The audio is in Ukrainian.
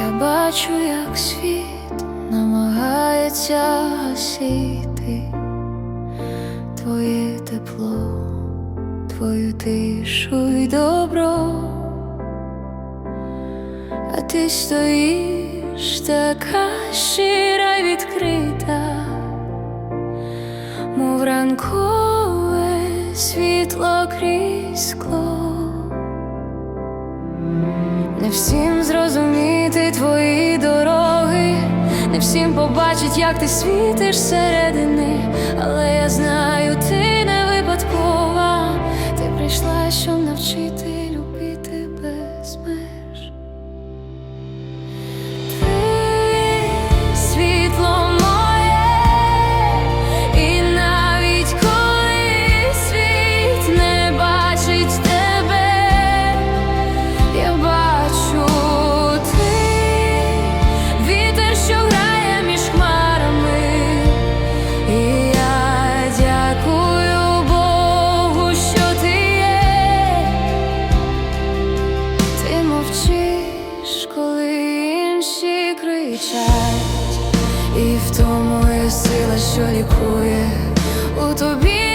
Я бачу, як світ намагається гасіти твоє тепло, твою тишу і добро, а ти стоїш така щира й відкрита, мов ранкове світло крізь скло. не всім зрозуміло. Всім побачить, як ти світиш середини, але я знаю, кричать, і в тому є сила, що лікує. У тобі